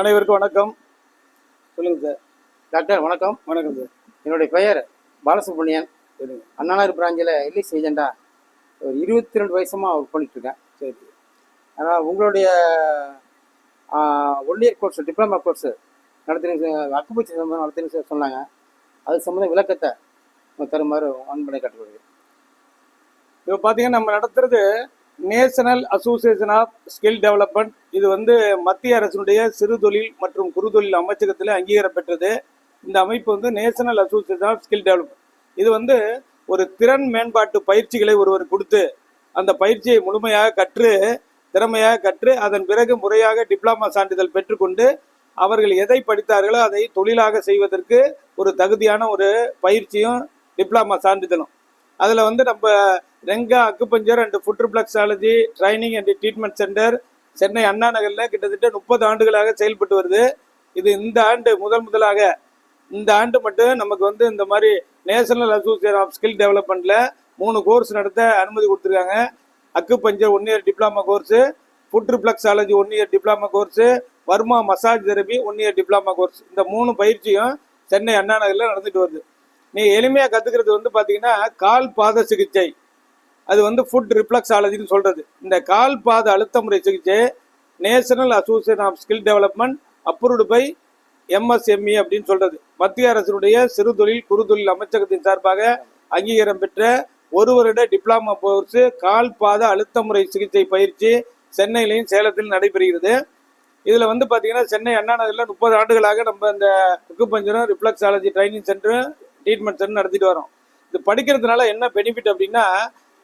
அனைவருக்கும் வணக்கம். சொல்லுங்க சார். டாக்டர் வணக்கம். வணக்கம் சார். என்னுடைய பெயர் பாலசுப்ரமணியன். அண்ணாநகர் பிராஞ்சில் எல்ஐசி ஏஜெண்டா ஒரு இருபத்தி ரெண்டு வருஷமாக ஒர்க் பண்ணிட்டுருக்கேன் சரி. ஆனால் உங்களுடைய one year course diploma course நடத்துறீங்க அக்குப்பூச்சி சம்பந்தம் சார் சொன்னாங்க. அது சம்மந்த விளக்கத்தை தருமாறு அன்பனை கட்டுறது இப்போ பார்த்தீங்கன்னா நம்ம நடத்துறது national association of skill development. இது வந்து மத்திய அரசினுடைய சிறுதொழில் மற்றும் குறுதொழில் அமைச்சகத்தில் அங்கீகாரம் பெற்றது. இந்த அமைப்பு வந்து national association of skill development. இது வந்து ஒரு திறன் மேம்பாட்டு பயிற்சிகளை ஒருவர் கொடுத்து அந்த பயிற்சியை முழுமையாக கற்று திறமையாக கற்று அதன் பிறகு முறையாக டிப்ளமா சான்றிதழ் பெற்றுக்கொண்டு அவர்கள் எதை படித்தார்களோ அதை தொழிலாக செய்வதற்கு ஒரு தகுதியான ஒரு பயிற்சியும் டிப்ளமா சான்றிதழும். அதில் வந்து நம்ம Renga acupuncture and foot reflexology training and treatment centre Chennai Anna நகரில் கிட்டத்தட்ட முப்பது ஆண்டுகளாக செயல்பட்டு வருது. இது இந்த ஆண்டு முதல் முதலாக. இந்த ஆண்டு மட்டும் நமக்கு வந்து இந்த மாதிரி நேஷனல் அசோசியேஷன் ஆஃப் ஸ்கில் டெவலப்மெண்ட்டில் மூணு கோர்ஸ் நடத்த அனுமதி கொடுத்துருக்காங்க. Acupuncture one year diploma course foot reflexology one year diploma course varma massage therapy one year diploma course இந்த மூணு பயிற்சியும் சென்னை அண்ணா நகரில் நடந்துட்டு வருது. நீ எளிமையாக கற்றுக்கிறது வந்து பார்த்தீங்கன்னா கால் பாத சிகிச்சை. அது வந்து ஃபுட் ரிப்ளக்ஸாலஜின்னு சொல்கிறது இந்த கால் பாத அழுத்த முறை சிகிச்சை national association of skill development approved by MSME அப்படின்னு சொல்கிறது மத்திய அரசினுடைய சிறு தொழில் குறுதொழில் அமைச்சகத்தின் சார்பாக அங்கீகாரம் பெற்ற ஒரு வருட டிப்ளமா கோர்ஸ் கால் பாத அழுத்த முறை சிகிச்சை பயிற்சி சென்னையிலையும் சேலத்திலும் நடைபெறுகிறது. இதில் வந்து பார்த்தீங்கன்னா சென்னை அண்ணா நகரில் முப்பது ஆண்டுகளாக நம்ம இந்த அக்குபஞ்சரும் ரிப்ளக்ஸாலஜி ட்ரைனிங் சென்டரும் ட்ரீட்மெண்ட் சென்டர் நடத்திட்டு வரோம். இது படிக்கிறதுனால என்ன பெனிஃபிட் அப்படின்னா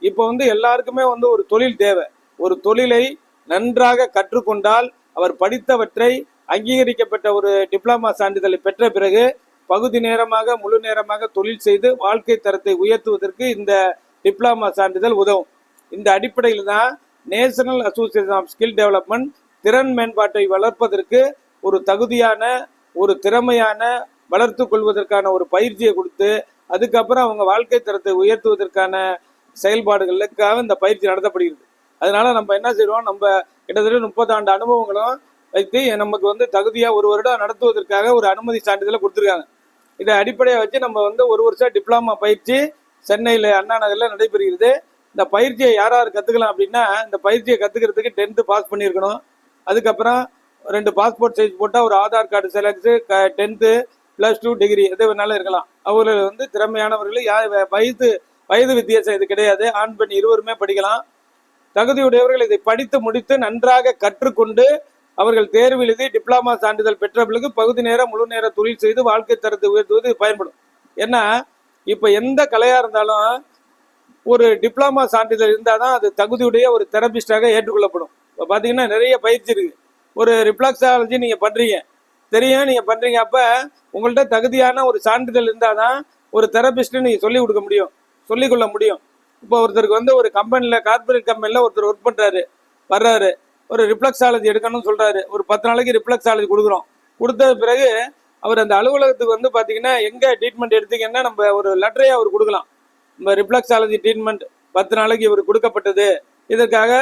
இப்போ வந்து எல்லாருக்குமே வந்து ஒரு தொழில் தேவை. ஒரு தொழிலை நன்றாக கற்றுக்கொண்டால் அவர் படித்தவற்றை அங்கீகரிக்கப்பட்ட ஒரு டிப்ளமா சான்றிதழை பெற்ற பிறகு பகுதி நேரமாக முழு நேரமாக தொழில் செய்து வாழ்க்கை தரத்தை உயர்த்துவதற்கு இந்த டிப்ளமா சான்றிதழ் உதவும். இந்த அடிப்படையில் தான் national association of skill development திறன் மேம்பாட்டை வளர்ப்பதற்கு ஒரு தகுதியான ஒரு திறமையான வளர்த்து கொள்வதற்கான ஒரு பயிற்சியை கொடுத்து அதுக்கப்புறம் அவங்க வாழ்க்கை தரத்தை உயர்த்துவதற்கான செயல்பாடுகளுக்காக இந்த பயிற்சி நடத்தப்படுகிறது. அதனால நம்ம என்ன செய்றோம்? நம்ம கிட்டத்தட்ட முப்பது ஆண்டு அனுபவங்களும் வைத்து நமக்கு வந்து தகுதியா ஒரு வருடம் நடத்துவதற்காக ஒரு அனுமதி சான்றிதழை கொடுத்துருக்காங்க. இதை அடிப்படையாக வச்சு நம்ம வந்து ஒரு வருஷம் டிப்ளமா பயிற்சி சென்னையில் அண்ணா நகரில் நடைபெறுகிறது. இந்த பயிற்சியை யார் யார் கற்றுக்கலாம் அப்படின்னா இந்த பயிற்சியை கற்றுக்கிறதுக்கு டென்த்து பாஸ் பண்ணியிருக்கணும். அதுக்கப்புறம் ரெண்டு பாஸ்போர்ட் சைஸ் போட்டால் ஒரு ஆதார் கார்டு செலக்ஸு டென்த்து ப்ளஸ் டூ டிகிரி எது வேணாலும் இருக்கலாம். அவர்கள் வந்து திறமையானவர்கள் யார் வயது வயது வித்தியாசம் இது கிடையாது. ஆண் பெண் இருவருமே படிக்கலாம். தகுதியுடையவர்கள் இதை படித்து முடித்து நன்றாக கற்றுக்கொண்டு அவர்கள் தேர்வு எழுதி டிப்ளமா சான்றிதழ் பெற்றவர்களுக்கு பகுதி நேரம் முழு நேர தொழில் செய்து வாழ்க்கை தரத்தை உயர்த்துவது பயன்படும். ஏன்னா இப்போ எந்த கலையாக இருந்தாலும் ஒரு டிப்ளமா சான்றிதழ் இருந்தால் தான் அது தகுதியுடைய ஒரு தெரபிஸ்டாக ஏற்றுக்கொள்ளப்படும். இப்போ பார்த்தீங்கன்னா நிறைய பயிற்சி இருக்குது ஒரு ரிப்ளாக்ஸாலஜி நீங்கள் பண்ணுறீங்க தெரியும் நீங்கள் பண்ணுறீங்க அப்போ உங்கள்கிட்ட தகுதியான ஒரு சான்றிதழ் இருந்தால் தான் ஒரு தெரபிஸ்ட்டு நீங்கள் சொல்லிக் கொடுக்க முடியும். சொல்லிக் கொள்ள முடியும். இப்போ ஒருத்தருக்கு வந்து ஒரு கம்பெனியில் கார்பரேட் கம்பெனியில் ஒருத்தர் ஒர்க் பண்ணுறாரு வர்றாரு. ஒரு ரிப்ளக்ஸாலஜி எடுக்கணும்னு சொல்கிறாரு ஒரு பத்து நாளைக்கு ரிப்ளக்ஸாலஜி கொடுக்குறோம். கொடுத்த பிறகு அவர் அந்த அலுவலகத்துக்கு வந்து பார்த்தீங்கன்னா எங்கே ட்ரீட்மெண்ட் எடுத்தீங்கன்னா நம்ம ஒரு லெட்டரே அவர் கொடுக்கலாம். நம்ம ரிப்ளக்ஸாலஜி ட்ரீட்மெண்ட் பத்து நாளைக்கு இவர் கொடுக்கப்பட்டது. இதற்காக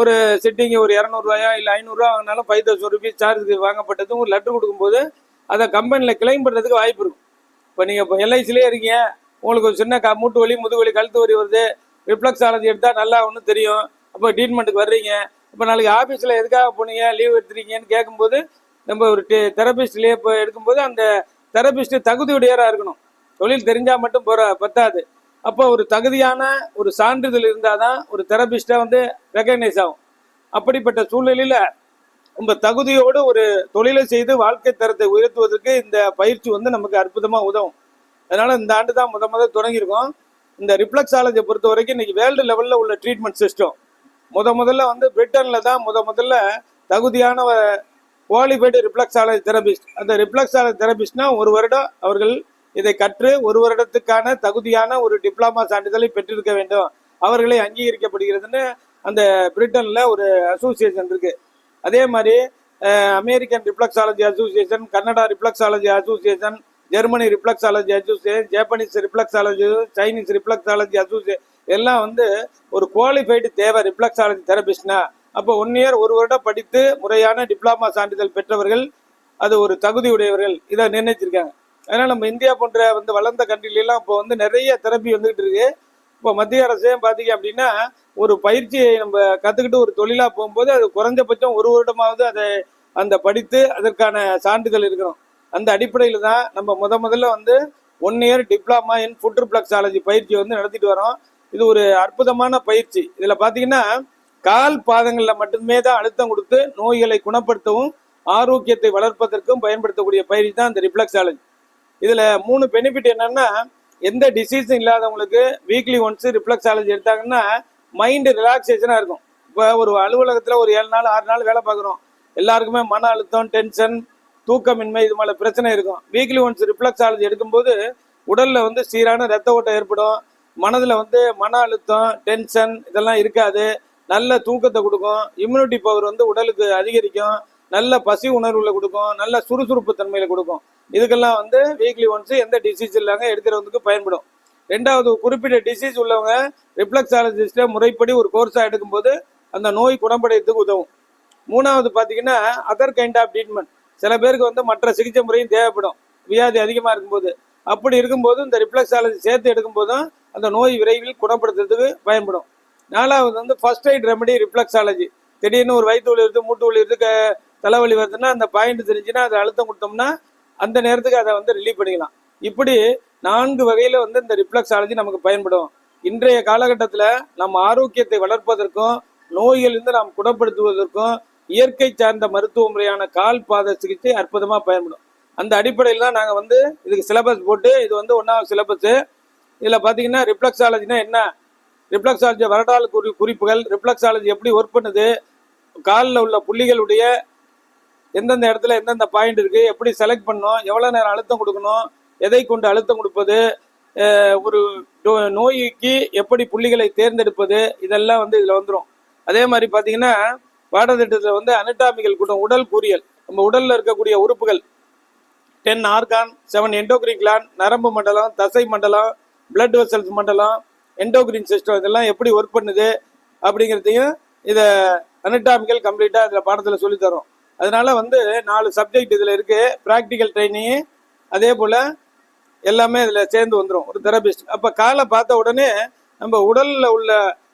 ஒரு சிட்டிங்கு ஒரு இரநூறுவாயா இல்லை ஐநூறுரூவா வாங்கினாலும் ஃபைவ் தௌசண்ட் ருபீஸ் சார்ஜ் வாங்கப்பட்டதும் ஒரு லெட்டர் கொடுக்கும்போது அதை கம்பெனியில் கிளைம் பண்ணுறதுக்கு வாய்ப்பு இருக்கும். இப்போ நீங்கள் இப்போ எல்ஐசிலே இருக்கீங்க. உங்களுக்கு ஒரு சின்ன க மூட்டு வலி முதுகு வலி கழுத்து வலி வருது. ரிஃப்ளக்ஸாலஜி எடுத்தால் நல்லா ஒன்று தெரியும். அப்போ ட்ரீட்மெண்ட்டுக்கு வர்றீங்க. இப்போ நாளைக்கு ஆஃபீஸில் எதுக்காக போனீங்க? லீவ் எடுத்துறீங்கன்னு கேட்கும்போது நம்ம ஒரு தெரபிஸ்ட்லேயே இப்போ எடுக்கும்போது அந்த தெரபிஸ்ட்டு தகுதியுடையராக இருக்கணும். தொழில் தெரிஞ்சால் மட்டும் போகிற பத்தாது. அப்போ ஒரு தகுதியான ஒரு சான்றிதழ் இருந்தால் தான் ஒரு தெரபிஸ்ட்டாக வந்து ரெக்கக்னைஸ் ஆகும். அப்படிப்பட்ட சூழ்நிலையில் நம்ம தகுதியோடு ஒரு தொழிலை செய்து வாழ்க்கை தரத்தை உயர்த்துவதற்கு இந்த பயிற்சி வந்து நமக்கு அற்புதமாக உதவும். அதனால் இந்த ஆண்டு தான் முத முதல் தொடங்கியிருக்கோம். இந்த ரிப்ளக்ஸாலஜியை பொறுத்த வரைக்கும் இன்றைக்கி வேர்ல்டு லெவலில் உள்ள ட்ரீட்மெண்ட் சிஸ்டம் முத முதல்ல வந்து பிரிட்டனில் தான் முத முதல்ல தகுதியான குவாலிஃபைடு ரிப்ளக்ஸாலஜி தெரபிஸ்ட் அந்த ரிப்ளக்ஸாலஜி தெரபிஸ்ட்னா ஒரு வருடம் அவர்கள் இதை கற்று ஒரு வருடத்துக்கான தகுதியான ஒரு டிப்ளமா சான்றிதழை பெற்றிருக்க வேண்டும். அவர்களை அங்கீகரிக்கப்படுகிறதுன்னு அந்த பிரிட்டனில் ஒரு அசோசியேஷன் இருக்கு. அதே மாதிரி American reflexology association Canada reflexology association Germany reflexology association Japanese reflexology Chinese reflexology association எல்லாம் வந்து ஒரு குவாலிஃபைடு தேவை ரிப்ளக்ஸாலஜி தெரபிஸ்ட்னா அப்போ ஒன் இயர் ஒரு வருடம் படித்து முறையான டிப்ளமா சான்றிதழ் பெற்றவர்கள் அது ஒரு தகுதியுடையவர்கள் இதை நிர்ணயிச்சிருக்காங்க. அதனால நம்ம இந்தியா போன்ற வந்து வளர்ந்த கண்ட்ரிலாம் இப்போ வந்து நிறைய தெரப்பி வந்துகிட்டு இருக்கு. இப்போ மத்திய அரசே பார்த்தீங்க அப்படின்னா ஒரு பயிற்சியை நம்ம கற்றுக்கிட்டு ஒரு தொழிலாக போகும்போது அது குறைஞ்சபட்சம் ஒரு வருடமாவது அதை அந்த படித்து அதற்கான சான்றிதழ் இருக்கணும். அந்த அடிப்படையில் தான் நம்ம முத முதல்ல வந்து one year diploma in foot reflexology பயிற்சி வந்து நடத்திட்டு வரோம். இது ஒரு அற்புதமான பயிற்சி. இதில் பார்த்தீங்கன்னா கால் பாதங்களில் மட்டுமே தான் அழுத்தம் கொடுத்து நோய்களை குணப்படுத்தவும் ஆரோக்கியத்தை வளர்ப்பதற்கும் பயன்படுத்தக்கூடிய பயிற்சி தான் இந்த ரிப்ளக்ஸாலஜி இதில் மூணு பெனிஃபிட் என்னென்னா எந்த டிசீஸும் இல்லாதவங்களுக்கு வீக்லி ஒன்ஸ் ரிஃப்ளெக்ஸாலஜி எடுத்தாங்கன்னா மைண்டு ரிலாக்ஸேஷனாக இருக்கும். இப்போ ஒரு அலுவலகத்தில் ஒரு ஏழு நாள் ஆறு நாள் வேலை பார்க்குறோம். எல்லாருக்குமே மன அழுத்தம் டென்ஷன் தூக்கமின்மை இது மேலே பிரச்சனை இருக்கும். வீக்லி ஒன்ஸ் ரிஃப்ளெக்ஸாலஜி எடுக்கும்போது உடலில் வந்து சீரான ரத்த ஓட்டம் ஏற்படும். மனதில் வந்து மன அழுத்தம் டென்ஷன் இதெல்லாம் இருக்காது. நல்ல தூக்கத்தை கொடுக்கும். இம்யூனிட்டி பவர் வந்து உடலுக்கு அதிகரிக்கும். நல்ல பசி உணர்வுல கொடுக்கும் நல்ல சுறுசுறுப்பு தன்மையில கொடுக்கும். இதுக்கெல்லாம் வந்து வீக்லி ஒன்ஸ் எந்த டிசீஸ் இல்லாம எடுக்கிறவங்களுக்கு பயன்படும். ரெண்டாவது குறிப்பிட்ட டிசீஸ் உள்ளவங்க ரிப்ளக்ஸாலஜிஸ்ட முறைப்படி ஒரு கோர்ஸாக எடுக்கும்போது அந்த நோய் குணப்படையத்துக்கு உதவும். மூணாவது பார்த்தீங்கன்னா அதர் கைண்ட் ஆஃப் ட்ரீட்மெண்ட் சில பேருக்கு வந்து மற்ற சிகிச்சை முறையும் தேவைப்படும். வியாதி அதிகமாக இருக்கும்போது. அப்படி இருக்கும்போது இந்த ரிப்ளக்ஸாலஜி சேர்த்து எடுக்கும்போதும் அந்த நோய் விரைவில் குணப்படுத்துறதுக்கு பயன்படும். நாலாவது வந்து ஃபர்ஸ்ட் எய்ட் ரெமடி ரிப்ளக்ஸாலஜி திடீர்னு ஒரு வயிற்று வலி இருக்குது மூட்டு வலி இருக்குது தலைவலி வருதுன்னா அந்த பாயிண்ட் தெரிஞ்சுன்னா அதை அழுத்தம் கொடுத்தோம்னா அந்த நேரத்துக்கு அதை வந்து ரிலீவ் பண்ணிக்கலாம். இப்படி நான்கு வகையில் வந்து இந்த ரிஃப்ளெக்ஸாலஜி நமக்கு பயன்படும். இன்றைய காலகட்டத்தில் நம்ம ஆரோக்கியத்தை வளர்ப்பதற்கும் நோய்களிலிருந்து நாம் குணப்படுத்துவதற்கும் இயற்கை சார்ந்த மருத்துவ முறையான கால் பாத சிகிச்சை அற்புதமாக பயன்படும். அந்த அடிப்படையில் தான் நாங்கள் வந்து இதுக்கு சிலபஸ் போட்டு இது வந்து ஒன்றாவது சிலபஸ் இதில் பார்த்தீங்கன்னா ரிஃப்ளெக்ஸாலஜினா என்ன? ரிஃப்ளெக்ஸாலஜி வரடால் குறி குறிப்புகள் ரிஃப்ளெக்ஸாலஜி எப்படி ஒர்க் பண்ணுது? காலில் உள்ள புள்ளிகளுடைய எந்தெந்த இடத்துல எந்தெந்த பாயிண்ட் இருக்கு எப்படி செலக்ட் பண்ணணும் எவ்வளோ நேரம் அழுத்தம் கொடுக்கணும் எதை கொண்டு அழுத்தம் கொடுப்பது ஒரு நோய்க்கு எப்படி புள்ளிகளை தேர்ந்தெடுப்பது இதெல்லாம் வந்து இதில் வந்துடும் அதே மாதிரி பார்த்தீங்கன்னா பாடத்திட்டத்தில் வந்து அனட்டாமிக்கல் கூட்டம் உடல் கூறியல். நம்ம உடலில் இருக்கக்கூடிய உறுப்புகள். Ten organ seven endocrine gland நரம்பு மண்டலம் தசை மண்டலம் பிளட் வெசல்ஸ் மண்டலம் எண்டோக்ரின் சிஸ்டம் இதெல்லாம் எப்படி ஒர்க் பண்ணுது அப்படிங்கிறதையும் இதை அனட்டாமிக்கல் கம்ப்ளீட்டாக இதில் பாடத்தில் சொல்லித் தரோம். அதனால வந்து நாலு சப்ஜெக்ட் இதில் இருக்கு. ப்ராக்டிக்கல் ட்ரைனிங் அதே போல் எல்லாமே இதில் சேர்ந்து வந்துடும் ஒரு தெரபிஸ்ட் அப்போ காலை பார்த்த உடனே நம்ம உடலில் உள்ள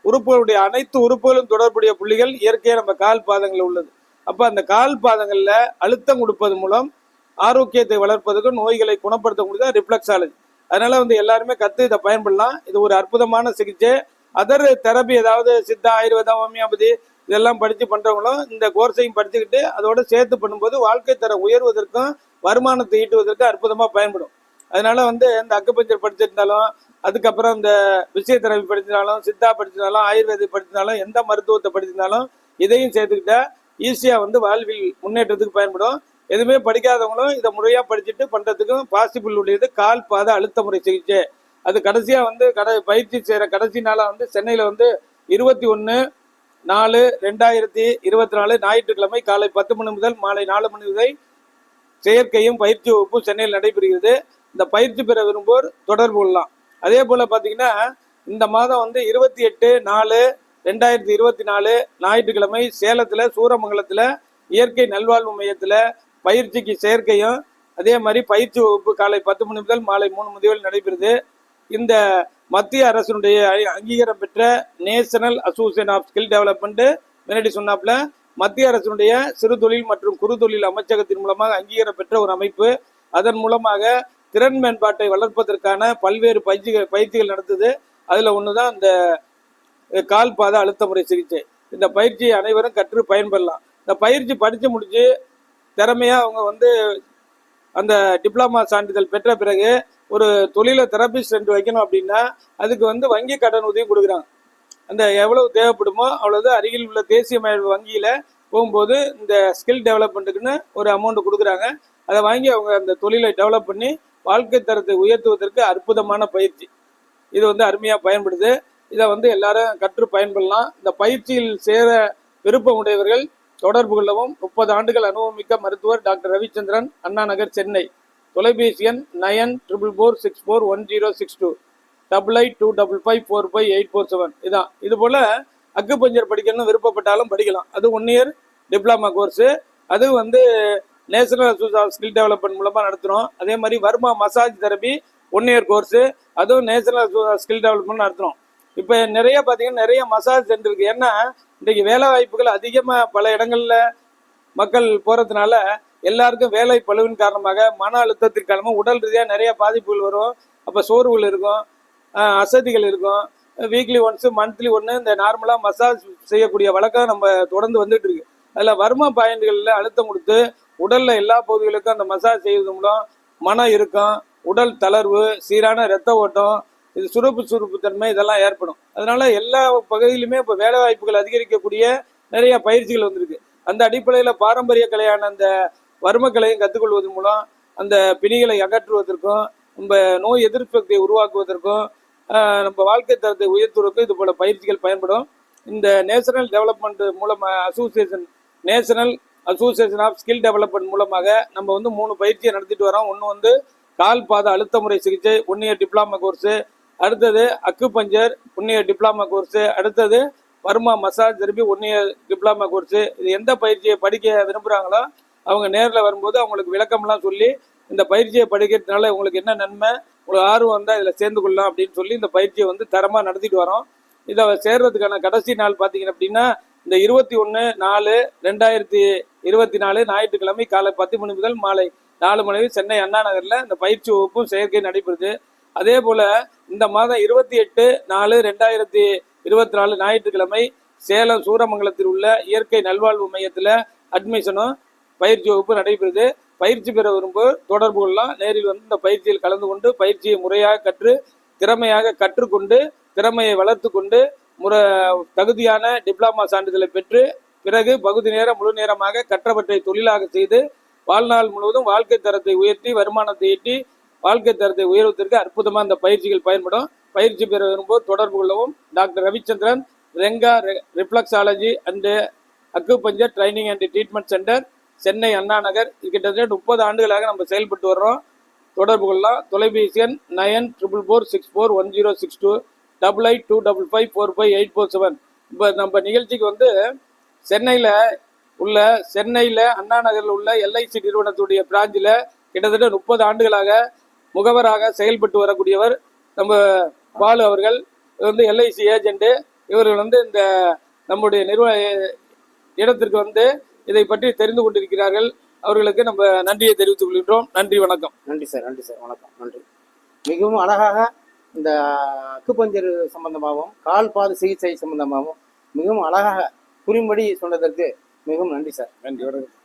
உறுப்புகளுடைய அனைத்து உறுப்புகளும் தொடர்புடைய புள்ளிகள் இயற்கையாக நம்ம கால் பாதங்களில் உள்ளது. அப்போ அந்த கால் பாதங்களில் அழுத்தம் கொடுப்பது மூலம் ஆரோக்கியத்தை வளர்ப்பதற்கும் நோய்களை குணப்படுத்தக்கூடியது ரிஃப்ளெக்ஸாலஜி அதனால வந்து எல்லாருமே கற்று இதை பயன்படலாம். இது ஒரு அற்புதமான சிகிச்சை. அதர் தெரப்பி ஏதாவது சித்தா ஆயுர்வேதம் ஹோமியோபதி இதெல்லாம் படித்து பண்ணுறவங்களும் இந்த கோர்ஸையும் படிச்சுக்கிட்டு அதோட சேர்த்து பண்ணும்போது வாழ்க்கை தர உயர்வதற்கும் வருமானத்தை ஈட்டுவதற்கும் அற்புதமாக பயன்படும். அதனால வந்து இந்த அக்குபஞ்சர் படிச்சிருந்தாலும் அதுக்கப்புறம் இந்த விஷயத்தரவி படிச்சிருந்தாலும் சித்தா படிச்சிருந்தாலும் ஆயுர்வேதிக் படிச்சிருந்தாலும் எந்த மருத்துவத்தை படிச்சிருந்தாலும் இதையும் சேர்த்துக்கிட்டா ஈஸியாக வந்து வாழ்வில் முன்னேற்றத்துக்கு பயன்படும். எதுவுமே படிக்காதவங்களும் இதை முறையாக படிச்சுட்டு பண்ணுறதுக்கும் பாசிபிள் உடையது கால் பாத அழுத்த முறை சிகிச்சை. அது கடைசியாக வந்து கடை பயிற்சி செய்கிற கடைசி நாளாக வந்து சென்னையில் வந்து இருபத்தி ஒன்று நாலு ரெண்டாயிரத்தி இருபத்தி நாலு ஞாயிற்றுக்கிழமை காலை பத்து மணி முதல் மாலை நாலு மணி வரை செயற்கையும் பயிற்சி வகுப்பும் சென்னையில் நடைபெறுகிறது. இந்த பயிற்சி பெற விரும்புவோர் தொடர்பு கொள்ளலாம். அதே போல் பார்த்தீங்கன்னா இந்த மாதம் வந்து இருபத்தி எட்டு நாலு ரெண்டாயிரத்தி இருபத்தி நாலு ஞாயிற்றுக்கிழமை சேலத்தில் சூரமங்கலத்தில் இயற்கை நல்வாழ்வு மையத்தில் பயிற்சிக்கு செயற்கையும் அதே மாதிரி பயிற்சி வகுப்பு காலை பத்து மணி முதல் மாலை மூணு மணி வரை நடைபெறுது. இந்த மத்திய அரசினுடைய அங்கீகாரம் பெற்ற national association of skill development முன்னாடி சொன்னாப்புல மத்திய அரசினுடைய சிறு தொழில் மற்றும் குறு தொழில் அமைச்சகத்தின் மூலமாக அங்கீகாரம் பெற்ற ஒரு அமைப்பு. அதன் மூலமாக திறன் மேம்பாட்டை வளர்ப்பதற்கான பல்வேறு பயிற்சிகள் பயிற்சிகள் நடத்துது அதில் ஒன்று தான் இந்த கால் பாத அழுத்த முறை சிகிச்சை. இந்த பயிற்சியை அனைவரும் கற்று பயன்பெறலாம். இந்த பயிற்சி படித்து முடிச்சு திறமையாக அவங்க வந்து அந்த டிப்ளமா சான்றிதழ் பெற்ற பிறகு ஒரு தொழிலை தெரபிஸ்ட் ரெண்டு வைக்கணும் அப்படின்னா அதுக்கு வந்து வங்கி கடன் உதவி கொடுக்குறாங்க. அந்த எவ்வளவு தேவைப்படுமோ அவ்வளவு அருகில் உள்ள தேசிய மய வங்கியில் போகும்போது இந்த ஸ்கில் டெவலப்மெண்ட்டுக்குன்னு ஒரு அமௌண்ட் கொடுக்குறாங்க. அதை வாங்கி அவங்க அந்த தொழிலை டெவலப் பண்ணி வாழ்க்கை தரத்தை உயர்த்துவதற்கு அற்புதமான பயிற்சி. இது வந்து அருமையாக பயன்படுது. இதை வந்து எல்லாரும் கற்று பயன்படலாம் இந்த பயிற்சியில் சேர விருப்பம் உடையவர்கள் தொடர்பு கொள்ளவும். முப்பது ஆண்டுகள் அனுபவமிக்க மருத்துவர் டாக்டர் ரவிச்சந்திரன் அண்ணா நகர் சென்னை. தொலைபேசி எண் nine triple four six four one zero six two. Double eight two double five four five eight four seven. இதான். இது போல் அக்குபஞ்சர் படிக்கணும்னு விருப்பப்பட்டாலும் படிக்கலாம். அது ஒன் இயர் டிப்ளமா கோர்ஸு. அது வந்து national association of skill development மூலமாக நடத்துகிறோம் அதே மாதிரி varma massage therapy one year course. அதுவும் national association of skill development நடத்துகிறோம் இப்போ நிறைய பார்த்தீங்கன்னா நிறைய மசாஜ் சென்டர் இருக்குது ஏன்னா இன்றைக்கு வேலை வாய்ப்புகள் அதிகமாக பல இடங்களில் மக்கள் போகிறதுனால எல்லாருக்கும் வேலை பளுவின் காரணமாக மன அழுத்தத்தின் உடல் ரீதியாக நிறைய பாதிப்புகள் வரும். அப்போ சோர்வுகள் இருக்கும். ஆஹ் அசதிகள் இருக்கும். வீக்லி ஒன்ஸு மந்த்லி ஒன்று இந்த நார்மலாக மசாஜ் செய்யக்கூடிய வழக்கம் நம்ம தொடர்ந்து வந்துட்டு இருக்கு. அதில் வர்ம பாயிண்ட்களில் அழுத்தம் கொடுத்து உடலில் எல்லா பகுதிகளுக்கும் அந்த மசாஜ் செய்வது மூலம் மன இறுக்கம் உடல் தளர்வு சீரான இரத்த ஓட்டம் இது சுரப்பு சுரப்பு தன்மை இதெல்லாம் ஏற்படும். அதனால எல்லா பகுதியிலுமே இப்போ வேலை வாய்ப்புகள் அதிகரிக்கக்கூடிய நிறைய பயிற்சிகள் வந்திருக்கு. அந்த அடிப்படையில் பாரம்பரிய கலையான அந்த வர்மக்களையும் கற்றுக்கொள்வதன் மூலம் அந்த பிணிகளை அகற்றுவதற்கும் நம்ம நோய் எதிர்ப்பு சக்தியை உருவாக்குவதற்கும் நம்ம வாழ்க்கை தரத்தை உயர்த்துவதற்கும் இது போல பயிற்சிகள் பயன்படும். இந்த நேஷனல் டெவலப்மெண்ட் மூலமாக association national association of skill development மூலமாக நம்ம வந்து மூணு பயிற்சியை நடத்திட்டு வரோம். ஒன்று வந்து கால் பாத அழுத்த முறை சிகிச்சை ஒன் இயர் டிப்ளமா கோர்ஸு அடுத்தது acupuncture one year diploma course அடுத்தது varma massage therapy one year diploma course. இது எந்த பயிற்சியை படிக்க விரும்புகிறாங்களோ அவங்க நேரில் வரும்போது அவங்களுக்கு விளக்கம்லாம் சொல்லி இந்த பயிற்சியை படிக்கிறதுனால உங்களுக்கு என்ன நன்மை உங்களுக்கு ஆர்வம் வந்தால் இதில் சேர்ந்து கொள்ளலாம் அப்படின்னு சொல்லி இந்த பயிற்சியை வந்து தரமாக நடத்திட்டு வரோம். இதை சேர்றதுக்கான கடைசி நாள் பார்த்தீங்க அப்படின்னா இந்த இருபத்தி ஒன்று நாலு ரெண்டாயிரத்தி இருபத்தி நாலு ஞாயிற்றுக்கிழமை காலை பத்து மணி முதல் மாலை நாலு மணி சென்னை அண்ணா நகரில் இந்த பயிற்சி வகுப்பும் செயற்கை நடைபெறுது. அதே போல் இந்த மாதம் இருபத்தி எட்டு நாலு ரெண்டாயிரத்தி இருபத்தி நாலு ஞாயிற்றுக்கிழமை சேலம் சூரமங்கலத்தில் உள்ள இயற்கை நல்வாழ்வு மையத்தில் அட்மிஷனும் பயிற்சி வகுப்பு நடைபெறுது. பயிற்சி பெற விரும்பும் தொடர்பு கொள்ளலாம் நேரில் வந்து இந்த பயிற்சியில் கலந்து கொண்டு பயிற்சியை முறையாக கற்று திறமையாக கற்றுக்கொண்டு திறமையை வளர்த்து கொண்டு முறை தகுதியான டிப்ளமா சான்றிதழை பெற்று பிறகு பகுதி நேரம் முழு நேரமாக கற்றவற்றை தொழிலாக செய்து வாழ்நாள் முழுவதும் வாழ்க்கை தரத்தை உயர்த்தி வருமானத்தை ஈட்டி வாழ்க்கை தரத்தை உயர்வதற்கு அற்புதமாக இந்த பயிற்சிகள் பயன்படும். பயிற்சி பெற விரும்புவோர் தொடர்பு கொள்ளவும் doctor Ravichandran Renga reflexology and acupuncture training and treatment centre Chennai Anna Nagar. கிட்டத்தட்ட முப்பது ஆண்டுகளாக நம்ம செயல்பட்டு வர்றோம். தொடர்பு கொள்ளலாம். தொலைபேசி எண் nine triple four six four one zero six two double eight two double five four five eight four seven. இப்போ நம்ம நிகழ்ச்சிக்கு வந்து சென்னையில் உள்ள சென்னையில் அண்ணா நகரில் உள்ள எல்ஐசி நிறுவனத்துடைய பிராஞ்சில் கிட்டத்தட்ட முப்பது ஆண்டுகளாக முகவராக செயல்பட்டு வரக்கூடியவர் நம்ம பாலு அவர்கள். வந்து எல்ஐசி ஏஜென்ட்டு. இவர்கள் வந்து இந்த நம்முடைய நிறுவன இடத்திற்கு வந்து இதை பற்றி தெரிந்து கொண்டிருக்கிறார்கள். அவர்களுக்கு நம்ம நன்றியை தெரிவித்துக் கொள்கின்றோம். நன்றி வணக்கம். நன்றி சார் நன்றி சார். வணக்கம். நன்றி. மிகவும் அழகாக இந்த அக்குப்பஞ்சர் சம்பந்தமாகவும் கால் பாத சிகிச்சை சம்பந்தமாகவும் மிகவும் அழகாக புரியும்படி சொன்னதற்கு மிகவும் நன்றி சார். நன்றி வணக்கம்.